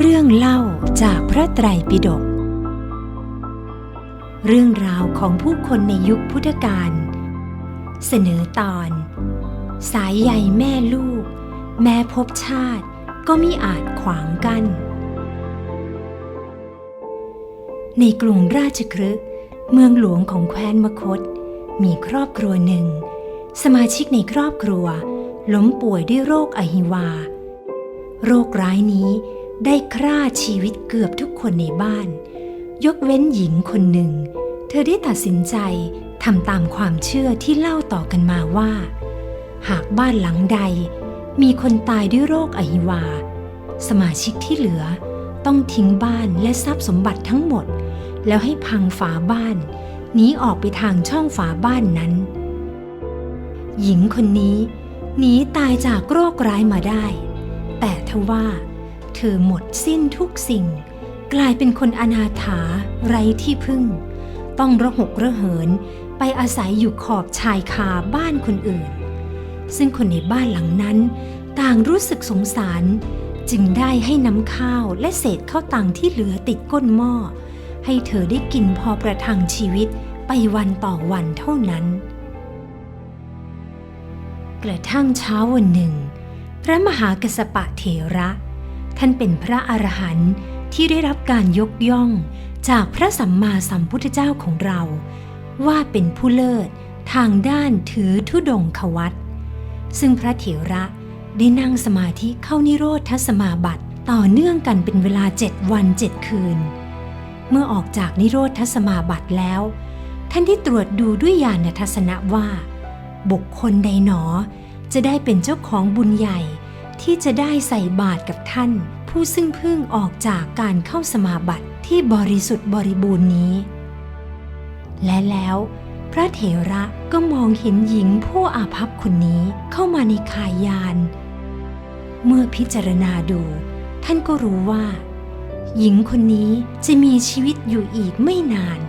เรื่องเล่าจากพระไตรปิฎก เรื่องราวของผู้คนในยุคพุทธกาล เสนอตอน สายใยแม่ลูก แม้พบชาติก็มิอาจขวางกัน้น ในกรุงราชครึกเมืองหลวงของแคว้นมคต มีครอบครัวหนึ่ง สมาชิกในครอบครัว ล้มป่วยด้วยโรคอหิวา โรคร้ายนี้ ได้ฆ่าชีวิตเกือบทุกคนในบ้าน ยกเว้นหญิงคนหนึ่ง เธอได้ตัดสินใจทำตามความเชื่อที่เล่าต่อกันมาว่า หากบ้านหลังใด มีคนตายด้วยโรคอหิวา สมาชิกที่เหลือต้องทิ้งบ้านและทรัพย์สมบัติทั้งหมด แล้วให้พังฝาบ้านหนีออกไปทางช่องฝาบ้านนั้น หญิงคนนี้หนีตายจากโรคร้ายมาได้ แต่ทว่า เธอหมดสิ้นทุกสิ่ง กลายเป็นคนอนาถาไร้ที่พึ่ง ต้องระหกระเหินไปอาศัยอยู่ขอบชายคาบ้านคนอื่น ซึ่งคนในบ้านหลังนั้นต่างรู้สึกสงสาร จึงได้ให้น้ำข้าวและเศษข้าวตังที่เหลือติดก้นหม้อ ให้เธอได้กินพอประทังชีวิตไปวันต่อวันเท่านั้น กระทั่งเช้าวันหนึ่ง พระมหากัสสปะเถระ ท่านเป็นพระอรหันต์ที่ได้รับการยกย่องจากพระสัมมาสัมพุทธเจ้าของเรา ว่าเป็นผู้เลิศทางด้านถือธุดงควัตซึ่งพระเถระได้นั่งสมาธิเข้านิโรธสมาบัติต่อเนื่องกันเป็นเวลาเจ็ดวันเจ็ดคืน เมื่อออกจากนิโรธสมาบัติแล้ว ท่านที่ตรวจดูด้วยญาณทัศนะว่า บุคคลใดหนอจะได้เป็นเจ้าของบุญใหญ่ ที่จะได้ใส่บาตรกับท่าน ผู้ซึ่งเพิ่งออกจากการเข้าสมาบัติที่บริสุทธิ์บริบูรณ์นี้ และแล้วพระเถระก็มองเห็นหญิงผู้อาภัพคนนี้เข้ามาในคายยาน เมื่อพิจารณาดู ท่านก็รู้ว่า หญิงคนนี้จะมีชีวิตอยู่อีกไม่นาน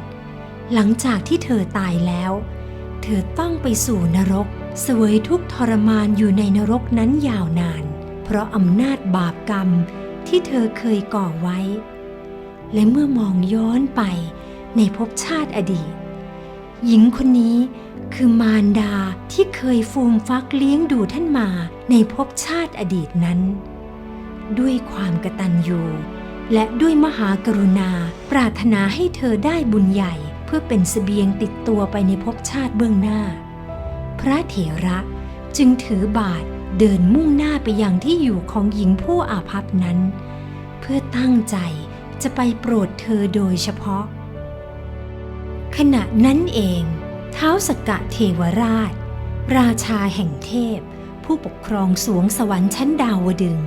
หลังจากที่เธอตายแล้ว เธอต้องไปสู่นรก เสวยทุกทรมานอยู่ในนรกนั้นยาวนาน เพราะอำนาจบาปกรรมที่เธอเคยก่อไว้ และเมื่อมองย้อนไปในภพชาติอดีต หญิงคนนี้คือมารดาที่เคยฟูมฟักเลี้ยงดูท่านมาในภพชาติอดีตนั้น ด้วยความกตัญญูและด้วยมหากรุณาปรารถนาให้เธอได้บุญใหญ่เพื่อเป็นสเสบียงติดตัวไปในภพชาติเบื้องหน้า พระเถระจึงถือบาท เดินมุ่งหน้าไปยังที่อยู่ของหญิงผู้อาภัพนั้น เพื่อตั้งใจจะไปโปรดเธอโดยเฉพาะ ขณะนั้นเองเท้าสกกะเทวราช ราชาแห่งเทพ ผู้ปกครองสวงสวรรค์ชั้นดาวดึง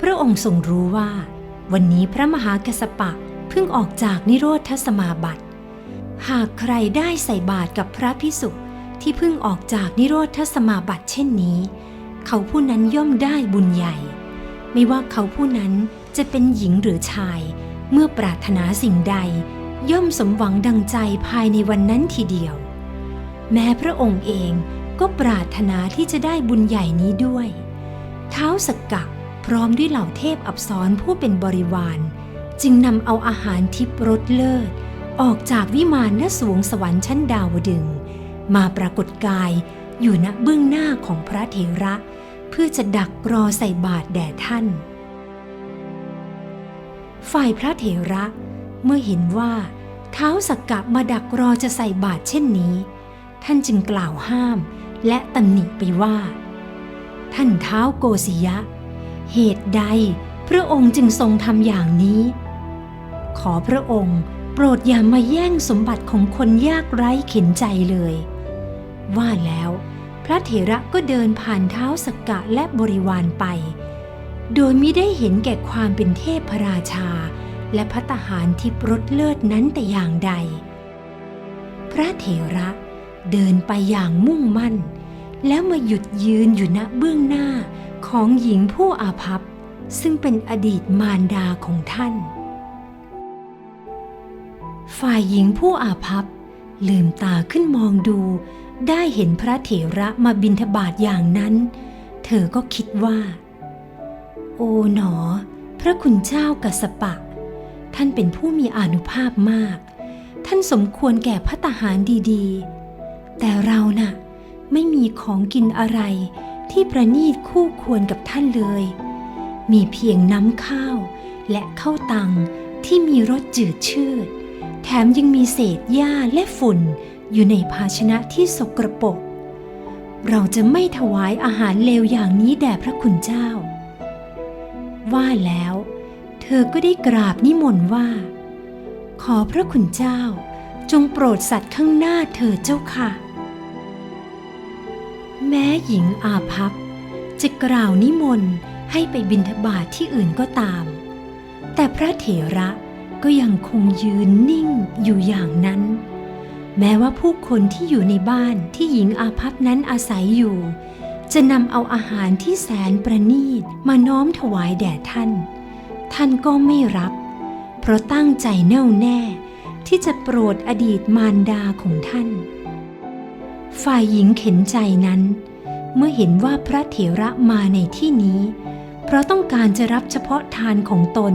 พระองค์ทรงรู้ว่า วันนี้พระมหากัสสปะเพิ่งออกจากนิโรธสมาบัติ หากใครได้ใส่บาตรกับพระพิสุที่เพิ่งออกจากนิโรธสมาบัติเช่นนี้ เขาผู้นั้นย่อมได้บุญใหญ่ ไม่ว่าเขาผู้นั้นจะเป็นหญิงหรือชาย เมื่อปรารถนาสิ่งใด ย่อมสมหวังดังใจภายในวันนั้นทีเดียว แม้พระองค์เองก็ปรารถนาที่จะได้บุญใหญ่นี้ด้วยเท้าสกกักพร้อมด้วยเหล่าเทพอับสรผู้เป็นบริวาร จึงนำเอาอาหารทิพรสเลิศ ออกจากวิมานณสวงสวรรค์ชั้นดาวดึง มาปรากฏกายอยู่ณเบื้องหน้าของพระเถระ พื่อจะดักรอใส่บาตรแด่ท่าน ฝ่ายพระเถระเมื่อเห็นว่าเท้าสักกะมาดักรอจะใส่บาตรเช่นนี้ ท่านจึงกล่าวห้ามและตำหนิไปว่า ท่านเท้าโกศิยะ เหตุใดพระองค์จึงทรงทำอย่างนี้ ขอพระองค์โปรดอย่ามาแย่งสมบัติของคนยากไร้เข็นใจเลย ว่าแล้ว ระเถระก็เดินผ่านเท้าสกกะและบริวารไป โดยมิได้เห็นแก่ความเป็นเทพราชา และพัตหารที่รสเลิศนั้นแต่อย่างใด พระเถระเดินไปอย่างมุ่งมั่น แล้วมาหยุดยืนอยู่ณเบื้องหน้าของหญิงผู้อาภัพซึ่งเป็นอดีตมารดาของท่าน ฝ่ายหญิงผู้อาภัพลืมตาขึ้นมองดู ได้เห็นพระเถระมาบินทบาทอย่างนั้น เธอก็คิดว่า โอ๋หนอ พระคุณเจ้ากัสสปะ ท่านเป็นผู้มีอนุภาพมาก ท่านสมควรแก่พระตาหารดีๆ แต่เราน่ะ ไม่มีของกินอะไรที่ประนีตคู่ควรกับท่านเลย มีเพียงน้ำข้าวและข้าวตังที่มีรสจืดชืด แถมยังมีเศษหญ้าและฝุ่น อยู่ในภาชนะที่สกรปรกเราจะไม่ถวายอาหารเลวอย่างนี้แด่พระคุณเจ้า ว่าแล้ว เธอก็ได้กราบนิมนต์ว่า ขอพระคุณเจ้าจงโปรดสัตว์ข้างหน้าเธอเจ้าค่ะ แม้หญิงอาภัพจะกล่าวนิมนต์ให้ไปบิณฑบาตทที่อื่นก็ตาม แต่พระเถระก็ยังคงยืนนิ่งอยู่อย่างนั้น แม้ว่าผู้คนที่อยู่ในบ้านที่หญิงอาภัพนั้นอาศัยอยู่ จะนำเอาอาหารที่แสนประณีตมาน้อมถวายแด่ท่าน ท่านก็ไม่รับ เพราะตั้งใจแน่วแน่ ที่จะโปรดอดีตมารดาของท่าน ฝ่ายหญิงเข็นใจนั้น เมื่อเห็นว่าพระเถระมาในที่นี้ เพราะต้องการจะรับเฉพาะทานของตน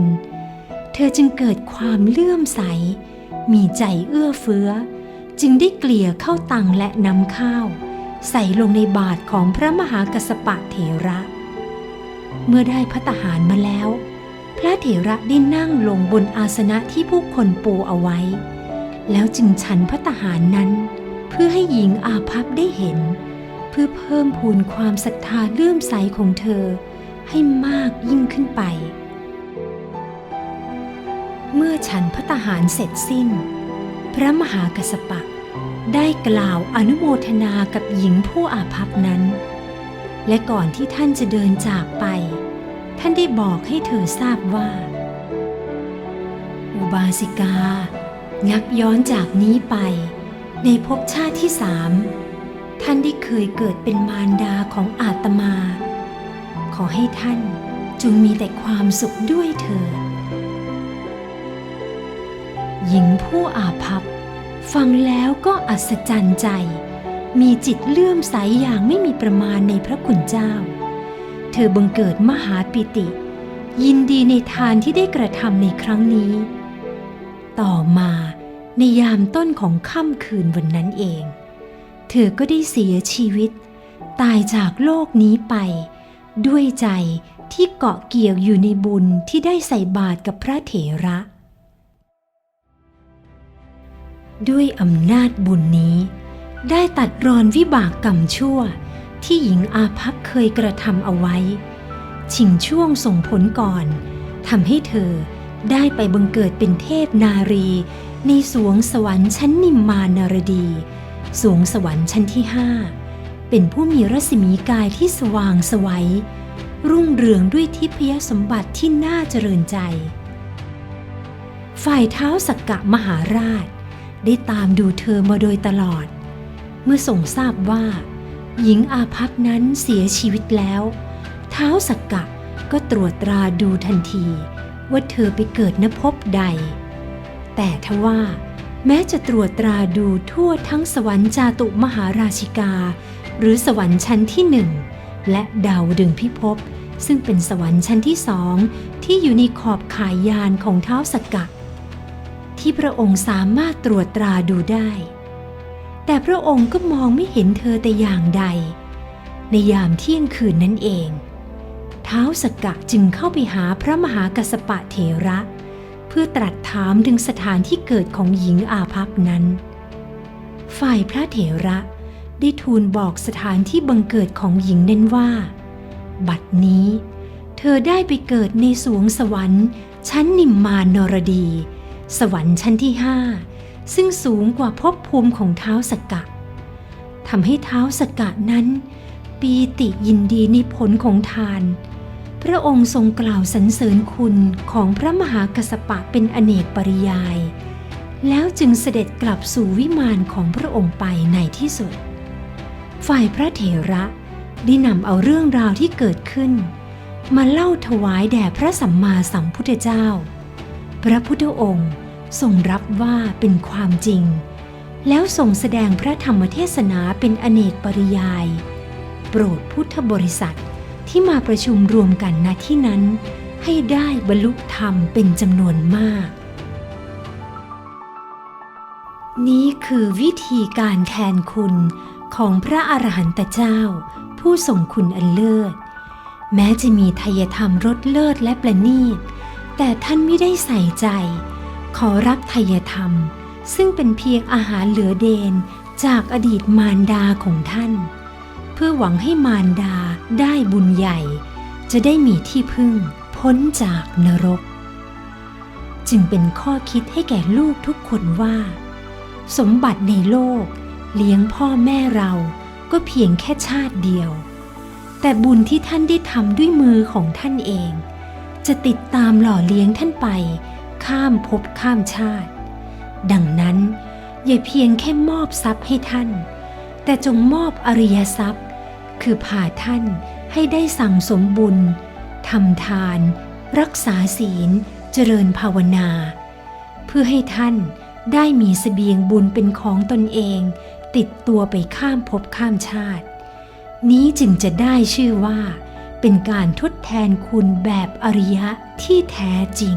เธอจึงเกิดความเลื่อมใส มีใจเอื้อเฟื้อ จึงได้เกลี่ยเข้าตังและนำข้าว ใส่ลงในบาทของพระมหากัสสปะเถระ เมื่อได้พระตหารมาแล้ว พระเถระได้นั่งลงบนอาสนะที่ผู้คนปูเอาไว้ แล้วจึงฉันพระตหารนั้น เพื่อให้หญิงอาภัพได้เห็น เพื่อเพิ่มพูนความศรัทธาเลื่อมใสของเธอ ให้มากยิ่งขึ้นไป เมื่อฉันพระตหารเสร็จสิ้น พระมหากัสสปะ ได้กล่าวอนุโมทนากับหญิงผู้อาภัพนั้น และก่อนที่ท่านจะเดินจากไป ท่านได้บอกให้เธอทราบว่า อุบาสิกางักย้อนจากนี้ไป ในภพชาติที่สามท่านได้เคยเกิดเป็นมารดาของอาตมา ขอให้ท่านจงมีแต่ความสุขด้วยเถิด หญิงผู้อาภัพฟังแล้วก็อัศจรรย์ใจ มีจิตเลื่อมใสอย่างไม่มีประมาณในพระคุณเจ้า เธอบังเกิดมหาปิติ ยินดีในทานที่ได้กระทำในครั้งนี้ ต่อมาในยามต้นของค่ำคืนวันนั้นเอง เธอก็ได้เสียชีวิต ตายจากโลกนี้ไป ด้วยใจที่เกาะเกี่ยวอยู่ในบุญที่ได้ใส่บาตรกับพระเถระ ด้วยอำนาจบุญนี้ ได้ตัดรอนวิบากกรรมชั่ว ที่หญิงอาภัพเคยกระทำเอาไว้ ชิงช่วงส่งผลก่อนทำให้เธอได้ไปบังเกิดเป็นเทพนารี ในสวงสวรรค์ชั้นนิมมานารดี สวงสวรรค์ชั้นที่ห้าเป็นผู้มีรัศมีกายที่สว่างสวัย รุ่งเรืองด้วยทิพยสมบัติที่น่าเจริญใจ ฝ่ายเท้าสักกะมหาราช ได้ตามดูเธอมาโดยตลอด เมื่อส่งทราบว่า หญิงอาภัพนั้นเสียชีวิตแล้ว เท้าสักกะก็ตรวจตราดูทันที ว่าเธอไปเกิดนภพใด แต่ทว่า แม้จะตรวจตราดูทั่วทั้งสวรรค์จาตุมหาราชิกา หรือสวรรค์ชั้นที่หนึ่งและดาวดึงพิภพซึ่งเป็นสวรรค์ชั้นที่สองที่อยู่ในขอบขายยานของเท้าสกกะ ที่พระองค์สามารถตรวจตราดูได้ แต่พระองค์ก็มองไม่เห็นเธอแต่อย่างใด ในยามเที่ยงคืนนั่นเอง เท้าสกกะจึงเข้าไปหาพระมหากัสปะเถระ เพื่อตรัสถามถึงสถานที่เกิดของหญิงอาภัพนั้น ฝ่ายพระเถระได้ทูลบอกสถานที่บังเกิดของหญิงนั้นว่า บัดนี้ เธอได้ไปเกิดในสวงสวรรค์ชั้นนิมมานนรดี สวรรค์ชั้นที่ห้าซึ่งสูงกว่าภพภูมิของเท้าสกกะทำให้เท้าสกกะนั้น ปีติยินดีในผลของทาน พระองค์ทรงกล่าวสรรเสริญคุณของพระมหากัสสปะเป็นอเนกปริยาย แล้วจึงเสด็จกลับสู่วิมานของพระองค์ไปในที่สุด ฝ่ายพระเถระได้นำเอาเรื่องราวที่เกิดขึ้น มาเล่าถวายแด่พระสัมมาสัมพุทธเจ้า พระพุทธองค์ทรงรับว่าเป็นความจริง แล้วทรงแสดงพระธรรมเทศนาเป็นอเนกปริยาย โปรดพุทธบริษัทที่มาประชุมรวมกันณที่นั้น ให้ได้บรรลุธรรมเป็นจำนวนมาก นี้คือวิธีการแทนคุณของพระอรหันตเจ้า ผู้ทรงคุณอันเลิศ แม้จะมีทายธรรมรสเลิศและประณีต แต่ท่านไม่ได้ใส่ใจ ขอรับทยธรรม ซึ่งเป็นเพียงอาหารเหลือเดนจากอดีตมารดาของท่าน เพื่อหวังให้มารดาได้บุญใหญ่ จะได้มีที่พึ่ง พ้นจากนรก จึงเป็นข้อคิดให้แก่ลูกทุกคนว่า สมบัติในโลก เลี้ยงพ่อแม่เราก็เพียงแค่ชาติเดียว แต่บุญที่ท่านได้ทำด้วยมือของท่านเอง จะติดตามหล่อเลี้ยงท่านไป ข้ามภพข้ามชาติ ดังนั้นอย่าเพียงแค่มอบทรัพย์ให้ท่าน แต่จงมอบอริยทรัพย์ คือพาท่านให้ได้สั่งสมบุญทำทาน รักษาศีล เจริญภาวนา เพื่อให้ท่านได้มีเสบียงบุญเป็นของตนเอง ติดตัวไปข้ามภพข้ามชาติ นี้จึงจะได้ชื่อว่า เป็นการทดแทนคุณแบบอริยะที่แท้จริง